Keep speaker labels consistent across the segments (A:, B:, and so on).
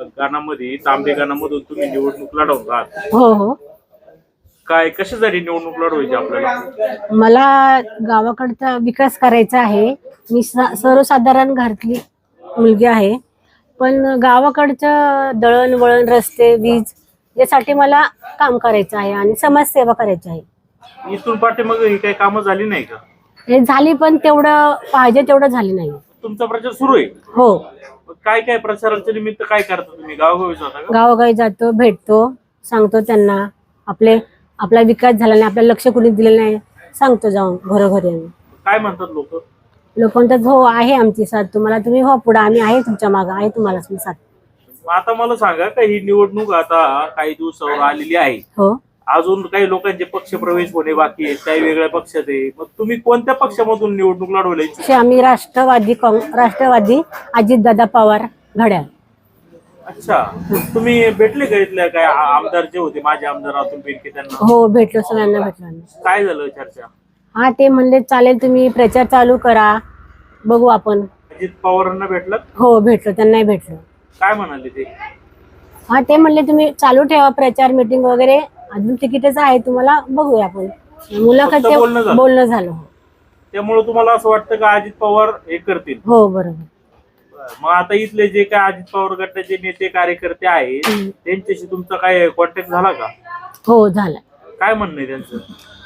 A: गाणामध्ये तांबे गाणामधून तुम्ही निवडणूक लढवून आहात
B: हो हो.
A: काय कशासाठी निवडणूक लढवायची आपल्याला?
B: मला गावाकडचा विकास करायचा आहे. मी स- सर्वसाधारण घरातली मुलगी आहे. पण गावाकडचं दळणवळण रस्ते वीज यासाठी मला काम करायचं आहे आणि समाजसेवा करायची आहे.
A: इथून पाठीमाग ही काही कामं झाली नाही का?
B: हे झाली पण तेवढं पाहिजे तेवढं झाली नाही.
A: तुमचा प्रचार सुरू आहे.
B: हो.
A: मग काय काय प्रचाराच्या निमित्त काय करता तुम्ही? गावोगावी जाता का?
B: गावोगावी जातो भेटतो सांगतो त्यांना. आपले आपला विकास झाला नाही आपल्याला लक्ष कुणी दिलेलं नाही सांगतो जाऊन घरोघरी आम्ही.
A: काय म्हणतात लोक?
B: लोक म्हणतात हो आहे आमची साथ. तुम्हाला तुम्ही हो पुढे आम्ही आहे तुमच्या मागं आहे तुम्हाला साथ.
A: आता मला सांगा का ही निवडणूक आता काही दिवसावर आलेली आहे.
B: हो.
A: अजून काही लोकांचे पक्ष प्रवेश होणे बाकी आहेत काही वेगळ्या पक्षात आहे मग तुम्ही कोणत्या पक्षामधून निवडणूक?
B: असे आम्ही राष्ट्रवादी काँग- राष्ट्रवादी अजितदादा पवार घड्याळ.
A: अच्छा. तुम्ही भेटले का इथल्या काय आ- आमदार जे होते माझे आमदार अतुल बेनके त्यांना?
B: हो भेटलो सगळ्यांना भेटलो आम्ही.
A: काय झालं चर्चा?
B: हा ते म्हणले चालेल तुम्ही प्रचार चालू करा. बघू आपण.
A: अजित पवारांना भेटलं
B: हो भेटलो त्यांनाही भेटलो.
A: काय म्हणाले ते?
B: हा ते म्हणले तुम्ही चालू ठेवा प्रचार मीटिंग वगैरे. अजून तिकीटच आहे तुम्हाला बघूया आपण. मुलाखत
A: बोलणं झालं?
B: बोलणं झालं. हो.
A: त्यामुळे तुम्हाला असं वाटतं का अजित पवार हे करतील?
B: हो बरोबर.
A: मग आता इथले जे काय अजित पवार गटाचे नेते कार्यकर्ते आहेत
B: हम्म.
A: त्यांच्याशी तुमचा काय कॉन्टॅक्ट झाला का?
B: हो झालं.
A: काय म्हणणं आहे त्यांचं?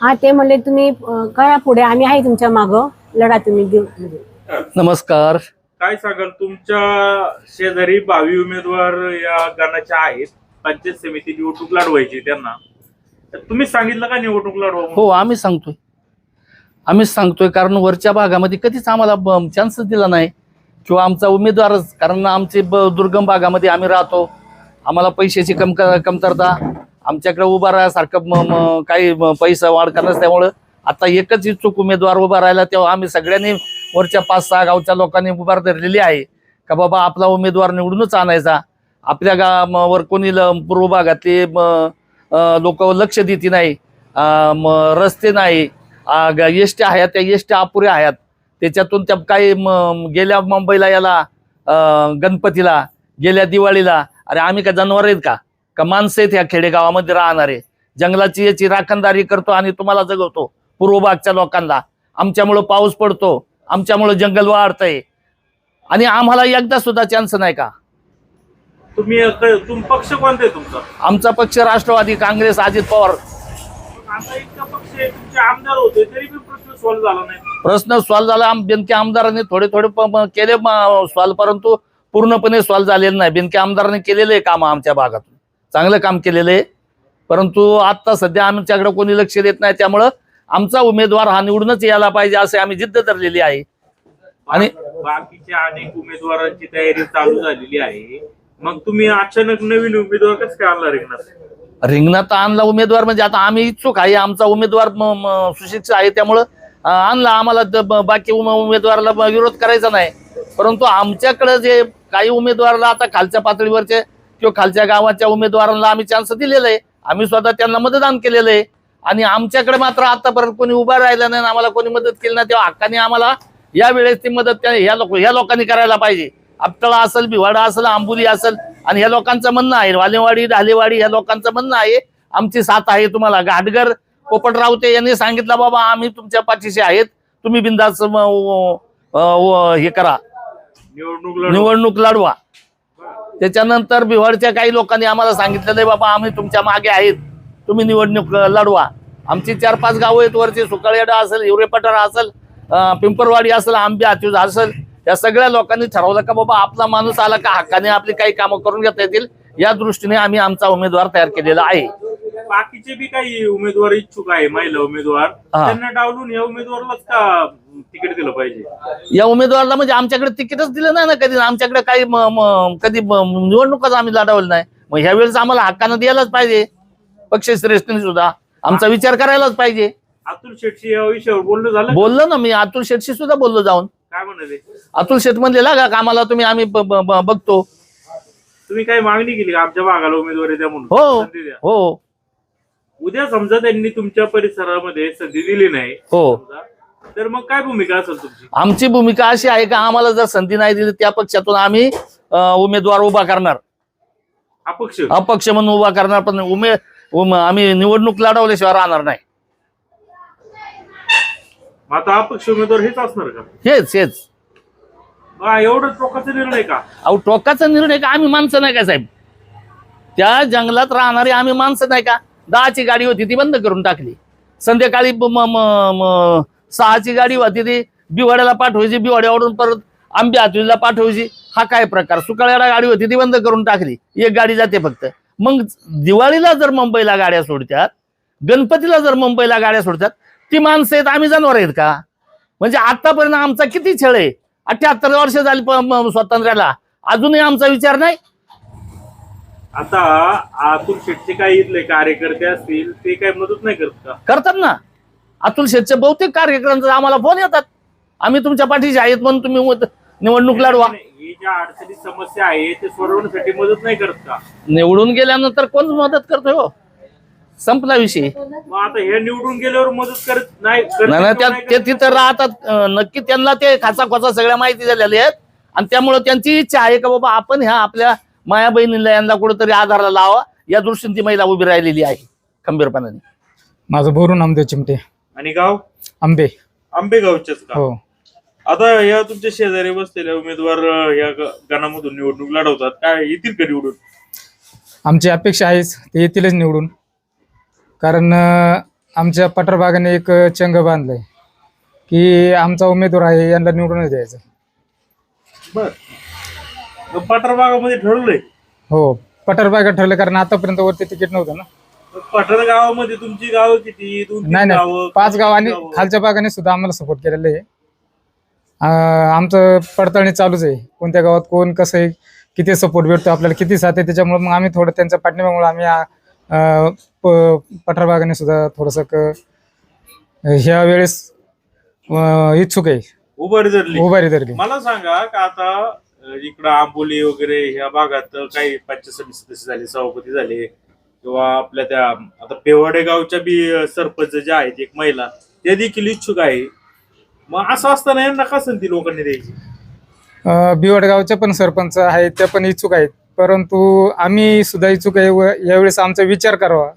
B: हा ते म्हणले तुम्ही अं, करा पुढे आम्ही आहे तुमच्या मागं. लढा तुम्ही देऊ म्हणजे
C: नमस्कार.
A: काय सांगाल तुमच्या शेजारी भावी उमेदवार या गणाच्या आहेत. पंचायत समिती निवडणूक लढवायची त्यांना. तुम्ही सांगितलं का निवडणूक लढवा
C: हो आम्ही सांगतोय. आम्हीच सांगतोय कारण वरच्या भागामध्ये कधीच आम्हाला चान्स दिला नाही. किंवा आमचा उमेदवारच कारण आमचे दुर्गम भागामध्ये आम्ही राहतो. आम्हाला पैशाची कम कमतरता आमच्याकडे उभा राहण्यासारखं काही पैसा वाढ नसल्यामुळं आता एकच इच्छुक उमेदवार उभा राहिला तेव्हा आम्ही सगळ्यांनी वरच्या पाच सहा गावच्या लोकांनी उभार धरलेली आहे. का बाबा आपला उमेदवार निवडूनच आणायचा. आपल्या गावावर वर कोणी पूर्व भागातले लोक लक्ष देते नाही. रस्ते नाही. एसट्या आहेत त्या एसट्या अपुऱ्या आहेत. त्याच्यातून त्या काही गेल्या मुंबईला याला गणपतीला गेल्या दिवाळीला. अरे आम्ही का जनावर आहेत का? का माणसं आहेत ह्या खेडेगावामध्ये राहणारे? जंगलाची याची राखणदारी करतो आणि तुम्हाला जगवतो. पूर्व भागच्या लोकांना. आमच्यामुळं पाऊस पडतो. आमच्यामुळं जंगल वाढतंय. आणि आम्हाला एकदा सुद्धा चान्स नाही का?
A: तुम्ही तुम पक्ष कोणता आहे तुमचा?
C: आमचा पक्ष राष्ट्रवादी काँग्रेस अजित पवार.
A: आता इतका पक्ष आहे, तुमचे आमदार होते तरी पण प्रश्न सॉल्व्ह झाला नाही.
C: प्रश्न सॉल्व्ह झाला. आम- बेनके आमदारांनी थोडे थोडे प- केले सॉल्व्ह परंतु पूर्णपणे सॉल्व्ह झालेलं नाही. बेनके आमदारांनी केलेले काम आमच्या भागातून. चांगलं काम केलेलं आहे. परंतु आता सध्या आमच्याकडे कोणी लक्ष देत नाही. त्यामुळं आमचा उमेदवार हा निवडूनच यायला पाहिजे असे आम्ही जिद्द धरलेली आहे. आणि
A: बाकीच्या अनेक उमेदवारांची तयारी चालू झालेली आहे. मग तुम्ही अचानक नवीन उमेदवार कसं काय आणला रिंगणात?
C: रिंगणात आणला उमेदवार म्हणजे आता आम्ही इच्छुक आहे आमचा उमेदवार म- म- सुशिक्षित आहे त्यामुळं अं, आणला आम्हाला द- ब- बाकी उम- उमेदवाराला ब- विरोध करायचा नाही. परंतु आमच्याकडे जे काही उमेदवाराला आता खालच्या पातळीवरचे किंवा खालच्या गावाच्या उमेदवारांना आम्ही चान्स दिलेला आहे. आम्ही स्वतः त्यांना मतदान केलेलं आहे. आणि आमच्याकडे मात्र आतापर्यंत कोणी उभा राहिला नाही आणि आम्हाला कोणी मदत केली नाही तेव्हा हक्काने आम्हाला या वेळेस ती मदत त्या ह्या लोक ह्या लोकांनी करायला पाहिजे. आपटळा असेल भिवाडा असेल आंबुली असेल आणि ह्या लोकांचं म्हणणं आहे वालेवाडी ढालेवाडी ह्या लोकांचं म्हणणं आहे. आमची साथ आहे तुम्हाला. घाटगर पोपट रावते यांनी सांगितलं बाबा आम्ही तुमच्या पाठीशी आहेत. तुम्ही बिंदास हे करा.
A: निवडणूक लढवा.
C: त्याच्यानंतर बिहारच्या काही लोकांनी आम्हाला सांगितलेलं बाबा आम्ही तुमच्या मागे आहेत. तुम्ही निवडणूक लढवा. आमची चार पाच गावं आहेत वरची सुकाळेडा असेल हिवरेपठारा असेल पिंपरवाडी असेल आंबे असेल. या सगळ्या लोकांनी ठरवलं का बाबा आपला माणूस आला का हक्काने आपली काही कामं करून घेता येतील या दृष्टीने आम्ही आमचा उमेदवार तयार केलेला आहे.
A: बाकीचे बी काही उमेदवार इच्छुक आहे महिला उमेदवार. त्यांना डावलून या उमेदवारालाच का तिकीट दिलं पाहिजे?
C: या उमेदवाराला म्हणजे आमच्याकडे तिकीटच दिलं नाही ना कधी. आमच्याकडे काही कधी निवडणूकच आम्ही लढवलं नाही. मग ह्या वेळेस आम्हाला हक्कानं द्यायलाच पाहिजे. पक्षश्रेष्ठीने सुद्धा. आमचा विचार करायलाच पाहिजे.
A: अतुल शेटशी या विषयावर बोलणं झालं
C: बोललो ना मी. अतुल शेठशी सुद्धा बोललो जाऊन.
A: काय म्हणाले
C: अतुल शेठ म्हणले लागा कामाला तुम्ही आम्ही ब- ब- ब- बघतो.
A: तुम्ही काही मागणी केली का आमच्या भागाला उमेदवारी द्या म्हणून?
C: हो
A: संधी द्या.
C: हो.
A: उद्या समजा त्यांनी तुमच्या परिसरामध्ये संधी दिली नाही
C: हो.
A: समजा, तर मग काय भूमिका असेल तुमची?
C: आमची भूमिका अशी आहे का आम्हाला जर संधी नाही दिली त्या पक्षातून आम्ही अं, उमेदवार उभा करणार.
A: अपक्ष?
C: अपक्ष म्हणून उभा करणार पण उमे उम- आम्ही निवडणूक लढवल्याशिवाय राहणार नाही.
A: आता अपक्ष उमेदवार हेच असणार का?
C: हेच हेच.
A: एवढं टोकाचा निर्णय का?
C: अहो टोकाचा निर्णय का? आम्ही माणसं नाही का साहेब? त्या जंगलात राहणारी आम्ही माणसं नाही का? दहाची गाडी होती ती बंद करून टाकली. संध्याकाळी ब- म- म- म- सहाची गाडी होती ती बिवाड्याला पाठवायची बिवाड्यावरून परत आंबे हातवीला पाठवायची. हा काय प्रकार? सुकाळ्याला गाडी होती ती बंद करून टाकली. एक गाडी जाते फक्त. मग दिवाळीला जर मुंबईला गाड्या सोडतात गणपतीला जर मुंबईला गाड्या सोडतात ती माणसं आहेत आम्ही जनावर आहेत का? म्हणजे आतापर्यंत आमचा किती छळ आहे? अठ्याहत्तर वर्ष झाली स्वातंत्र्याला. अजूनही आमचा विचार नाही?
A: आता अतुल शेटचे काही इथले कार्यकर्ते असतील ते काही मदत नाही करत का?
C: करतात ना. अतुल शेठचे बहुतेक कार्यक्रमांचा आम्हाला फोन येतात. आम्ही तुमच्या पाठीशी आहेत म्हणून तुम्ही निवडणूक लढवा.
A: ही ज्या अडचणी समस्या आहे ते सोडवण्यासाठी मदत नाही करत का?
C: निवडून गेल्यानंतर कोण मदत करतोय हो? संपला विषय.
A: मग आता हे निवडून गेल्यावर मदत करत नाही करत
C: नाही नाही,
A: किंवा
C: त्या-
A: नाही
C: ते? तिथं राहतात. अं, नक्की त्यांना ते खाचा खोचा सगळ्या माहिती झालेल्या आहेत. आणि त्यामुळे त्यांची इच्छा आहे का बाबा आपण ह्या आपल्या माया बहिणीला यांना कुठेतरी आधाराला लावा. या दृष्टीने ती महिला उभी राहिलेली आहे खंबीरपणाने.
D: माझं भरून नामदेव चिमटे.
A: आणि गाव?
D: आंबे.
A: आंबेगावचेच का?
D: हो.
A: आता या तुमच्या शेजारी बसलेल्या उमेदवार अं, या ग- गणामधून निवडणूक लढवतात. काय येतील का निवडून?
D: आमची अपेक्षा आहेच ते येतीलच निवडून. कारण अं, आमच्या पठारबागाने एक चंग बांधलाय की आमचा उमेदवार आहे यांना निवडूनच द्यायचं.
A: बर. पठार भागामध्ये ठरवलंय?
D: हो पठारबागा ठरलं कारण आतापर्यंत वरती तिकीट नव्हतं ना.
A: पठार गावामध्ये तुमची गावं किती? दोन तीन
D: नाही नाही
A: गावं,
D: पाच गावांनी
A: गावं.
D: खालच्या भागाने सुद्धा आम्हाला सपोर्ट केलेलं आहे. अं, आमचं पडताळणी चालूच आहे. कोणत्या गावात कोण कसं आहे किती सपोर्ट भेटतो आपल्याला किती साथ आहे त्याच्यामुळे मग आम्ही थोडं त्यांच्या पाठिंब्यामुळे आम्ही प- पठारबागाने सुद्धा थोडंसं ह्या वेळेस इच्छुक आहे.
A: उभारी धरली.
D: उभारी धरली.
A: मला सांगा का आता अं, इकडं आंबोली वगैरे ह्या भागात काही पंचायत समिती सदस्य झाले सभापती झाले किंवा आपल्या त्या आता पेवाडे गावच्या बी सरपंच ज्या आहेत एक महिला त्या देखील इच्छुक आहे. मग असं असताना यांना का संधी लोकांनी द्यायची?
D: अं, बिवडगावचे पण सरपंच आहेत त्या पण इच्छुक आहेत. परंतु आम्ही सुद्धा इच्छुक आहे व यावेळेस आमचा विचार करावा.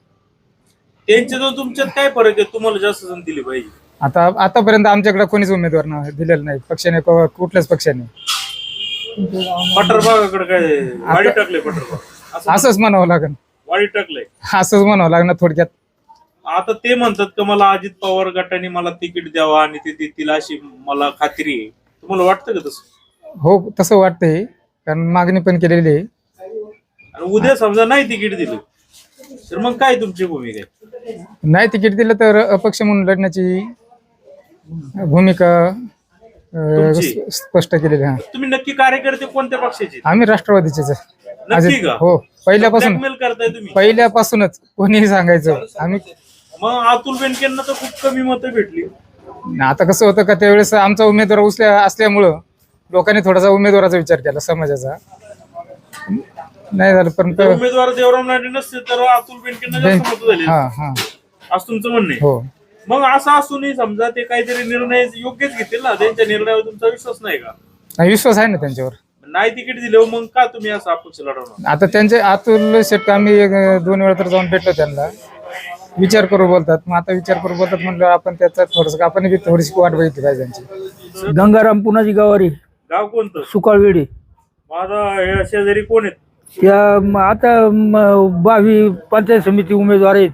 A: त्यांच्या जो तुमच्यात काय फरक आहे? तुम्हाला जास्त संधी दिली पाहिजे.
D: आता आतापर्यंत आमच्याकडे कोणीच उमेदवार नाही दिलेलं नाही. पक्षाने क- कुठल्याच पक्षाने.
A: पठार भागाकडे काय वाडी टाकले पठार भाग? असं
D: असंच म्हणावं लागेल.
A: वाडी टाकलंय.
D: असंच म्हणावं लागणार थोडक्यात.
A: आता ते म्हणतात का मला अजित पवार गटाने मला तिकीट द्यावा आणि ते देतील अशी मला खात्री आहे. तुम्हाला वाटतं का तसं?
D: हो तसं वाटतंय. कारण मागणी पण केलेली आहे.
A: उद्या समजा नाही तिकीट दिलं तर मग काय तुमची भूमिका आहे?
D: नाही तिकीट दिलं तर अपक्ष म्हणून लढण्याची भूमिका अं,
A: तुमची?
D: स- स्पष्ट केलेली आहे.
A: तुम्ही नक्की कार्यकर्ते कोणत्या पक्षाचे
D: आम्ही राष्ट्रवादीचेच आहे.
A: नक्की
D: अजित-
A: का?
D: हो पहिल्यापासून
A: ब्लॅकमेल करताय तुम्ही.
D: पहिल्यापासूनच कोणीही सांगायचं. आम्ही
A: मग अतुल बेनकेंना तर खूप कमी मतं भेटली.
D: आता कसं होतं का त्यावेळेस आमचा उमेदवार उसल्या असल्यामुळं लोकांनी थोडासा उमेदवाराचा विचार केला समाजाचा. नाही झालं पण
A: जर उमेदवार देवराम लांडे नसते तर अतुल बेनकेंना जास्त मतं झाली.
D: हा हा.
A: असं तुमचं म्हणणं आहे.
D: हो.
A: मग असं असूनही समजा ते काहीतरी निर्णय योग्यच घेतील ना? त्यांच्या निर्णयावर तुमचा विश्वास नाही का?
D: नाही, विश्वास आहे ना त्यांच्यावर.
A: नाही तिकीट दिलं मग का तुम्ही असं अपक्ष लढवणार?
D: आता त्यांचे अतुल शेट्टी आम्ही एक दोन वेळा तर जाऊन भेटलो त्यांना. विचार करू बोलतात. मग आता विचार करू बोलतात म्हणलं आपण त्याचा थोडस आपण बी थोडीशी वाट बघितली पाहिजे त्यांची.
E: गंगाराम पुनाजी गावारी
A: गाव कोणतं?
E: सुकाळवेडी
A: माझा हे शेजारी कोण आहेत?
E: त्या आता म- बावी पंचायत समिती उमेदवार आहेत.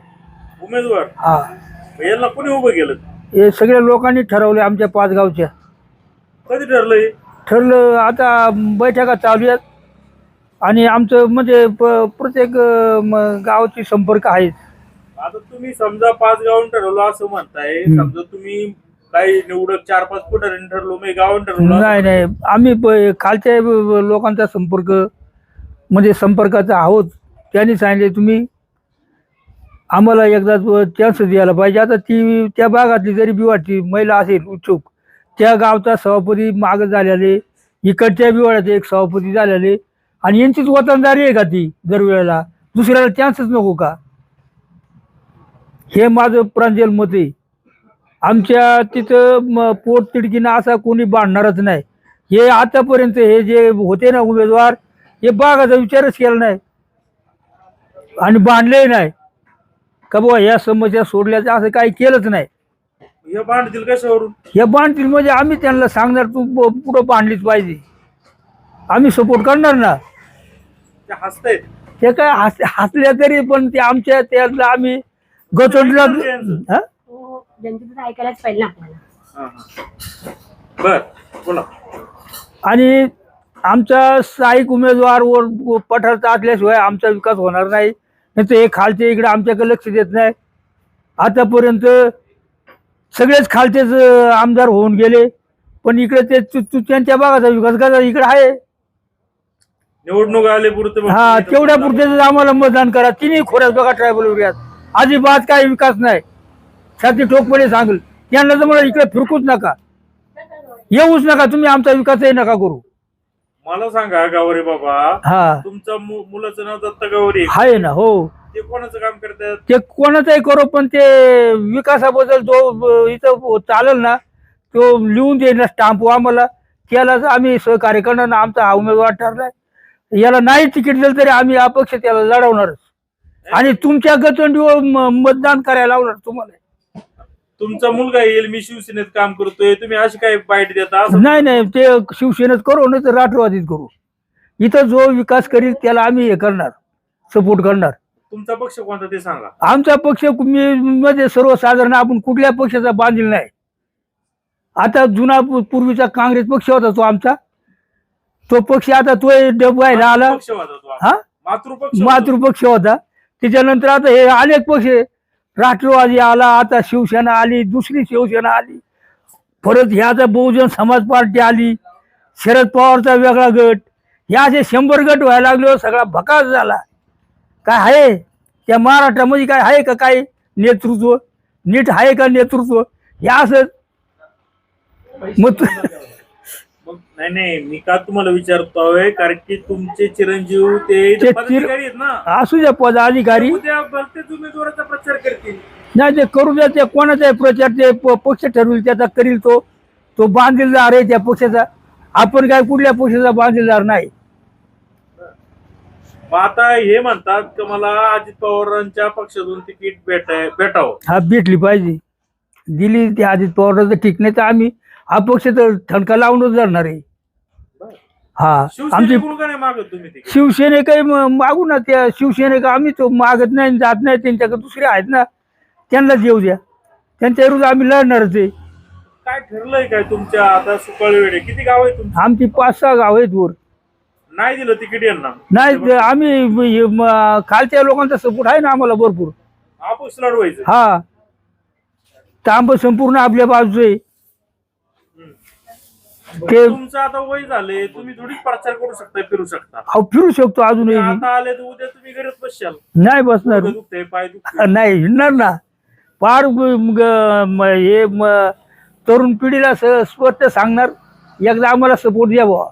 A: उमेदवार?
E: हा.
A: यांना कोणी उभं केलं?
E: हे सगळ्या लोकांनी ठरवले आमच्या पाच गावच्या.
A: कधी ठरलंय?
E: ठरलं आता बैठका चालू आहेत. आणि आमचं म्हणजे प- प्रत्येक अं, म- गावाची संपर्क आहेत.
A: आता तुम्ही समजा पाच गावून ठरवलं असं म्हणताय. समजा तुम्ही काही निवडक चार पाच फुटाने ठरलो मी गावून ठरवलं असं
E: नाही नाही. आम्ही प- खालच्या ब- ब- लोकांचा संपर्क म्हणजे संपर्काचा आहोत त्यांनी सांगितले तुम्ही आम्हाला एकदा चान्स द्यायला पाहिजे. आता ती त्या भागातली जरी बिवाटची महिला असेल उत्सुक त्या गावचा सभापती माग झालेले इकडच्या बिवाड्याचे एक सभापती झालेले आणि यांचीच वतनदारी आहे का ती दरवेळेला? दुसऱ्याला चान्सच नको का? हे माझं प्रांजल मत आहे. आमच्या तिथं म- पोट तिडकीनं असा कोणी बांधणारच नाही. हे आतापर्यंत हे जे होते ना उमेदवार हे बागाचा विचारच केला नाही. आणि बांधले नाही. का बुवा या समस्या सोडल्याचं असं काही केलंच नाही.
A: हे भांडतील कशावरून
E: हे बांधतील म्हणजे आम्ही त्यांना सांगणार तू ब- पुढं बांधलीच पाहिजे. आम्ही सपोर्ट करणार ना.
A: ते हसतायत.
E: ते काय हस हसल्या तरी पण ते आमच्या त्यातलं आम्ही गचोडला हा?
B: हो जनतेचं ऐकायलाच पाहिजे ना आपल्याला.
A: हा, हा. बर बोला.
E: आणि आमचा सहाय्यक उमेदवार वर पठारचा असल्याशिवाय आमचा विकास होणार नाही. नाही तर हे खालचे इकडे आमच्याकडे लक्ष देत नाही. आतापर्यंत सगळेच खालचेच आमदार होऊन गेले. पण इकडे ते त्यांच्या भागाचा विकास कसा इकडे आहे.
A: निवडणूक आले पुरते
E: हा तेवढ्या पुरते आम्हाला मतदान करा. तिन्ही खोऱ्यात बघा ट्रायबल एरियात अजिबात काही विकास नाही. छाती ठोकपणे सांगेल. त्यांना तर मला इकडे फिरकूच नका. येऊच नका. तुम्ही आमचा विकासही नका करू.
A: मला सांगा गावरे बाबा
E: हा.
A: तुमचं मु- मुलाचं नाव दत्त गावरे
E: आहे ना हो.
A: ते कोणाचं काम करतात?
E: ते कोणाचाही करो पण ते विकासाबद्दल जो अ, इथं चालेल ना तो लिहून देईल ना स्टाम्प आम्हाला. त्यालाच आम्ही सहकार्य करणार ना आमचा हा उमेदवार ठरलाय. याला नाही तिकीट दिलं तरी आम्ही अपक्ष त्याला लढवणारच. आणि तुमच्या गतंडीवर म- मतदान करायला लावणार तुम्हाला.
A: तुमचा मुलगा येईल मी शिवसेनेत काम करतोय तुम्ही अशी काय बाईट देता? असं
E: नाही नाही ते शिवसेनेत करू नाही तर राष्ट्रवादीत करू. इथं जो विकास करील त्याला आम्ही हे करणार सपोर्ट करणार.
A: तुमचा पक्ष कोणता ते सांगा.
E: आमचा पक्ष मी म्हणजे सर्वसाधारण आपण कुठल्या पक्षाचा बांधील नाही. आता जुना पू- पूर्वीचा काँग्रेस पक्ष होता तो आमचा. तो पक्ष आता तो डबवायला आला.
A: पक्ष होता तो
E: हा?
A: मातृपक्ष
E: मातृपक्ष होता. त्याच्यानंतर आता हे अनेक पक्ष आहे. राष्ट्रवादी आला आता शिवसेना आली दुसरी शिवसेना आली. परत ह्याचा बहुजन समाज पार्टी आली. शरद पवारचा वेगळा गट. ह्या असे शंभर गट व्हायला लागले सगळा भकास झाला. काय आहे? त्या महाराष्ट्रामध्ये काय आहे का काय नेतृत्व? नीट आहे का नेतृत्व? हे असं मग
A: नाही नाही मी का तुम्हाला विचारतोय कारण की तुमचे चिरंजीव
E: ते
A: पदाधिकारी आहेत ना.
E: असू द्या पदाधिकारी.
A: उद्या भलतेच उमेदवाराचा प्रचार करतील.
E: नाही ते करू द्या ते कोणाचा प्रचार ते प- पक्ष ठरवेल त्याचा करील तो. तो बांधीलदार आहे त्या पक्षाचा. आपण काय कुठल्या पक्षाचा बांधीलदार नाही?
A: मग आता हे म्हणतात की मला अजित पवारांच्या पक्षातून तिकीट भेटाय भेटावं.
E: हा भेटली पाहिजे. दिली ते आधी पवाराचं ठीक नाही तर आम्ही हा पक्ष तर ठणका लावूनच जाणार आहे. हा आमची
A: शिवसेनेकडून का नाही मागत तुम्ही तिकीट
E: शिवसेने काही मागू ना त्या शिवसेने का आम्ही तो मागत नाही जात नाही त्यांच्याकडे दुसरे आहेत ना त्यांना देऊ द्या. त्यांच्या विरुद्ध आम्ही लढणारच आहे.
A: काय ठरलंय काय तुमच्या आता सुकाळ वेळे किती गाव आहे तुमची?
E: आमची पाच सहा गाव आहेत वर.
A: नाही दिलं तिकीट यांना?
E: नाही ते आम्ही हे म- खालच्या लोकांचा सपोर्ट आहे ना आम्हाला भरपूर.
A: अपक्ष लढवायचं.
E: हा. तांब संपूर्ण आपल्या बाजूचं. आहे ते
A: तुमचं आता वय झाले तुम्ही थोडीच प्रचार करू शकता फिरू शकता.
E: अहो, फिरू शकतो अजूनही मी.
A: आता आले तर उद्या तुम्ही घरीच बसशाल.
E: नाही बसणार.
A: डोकं दुखतंय पाय दुखतंय.
E: नाही हिंडणार ना. फार ग- ग- म- हे म- तरुण पिढीला स- स्पष्ट सांगणार. एकदा आम्हाला सपोर्ट द्या बुवा.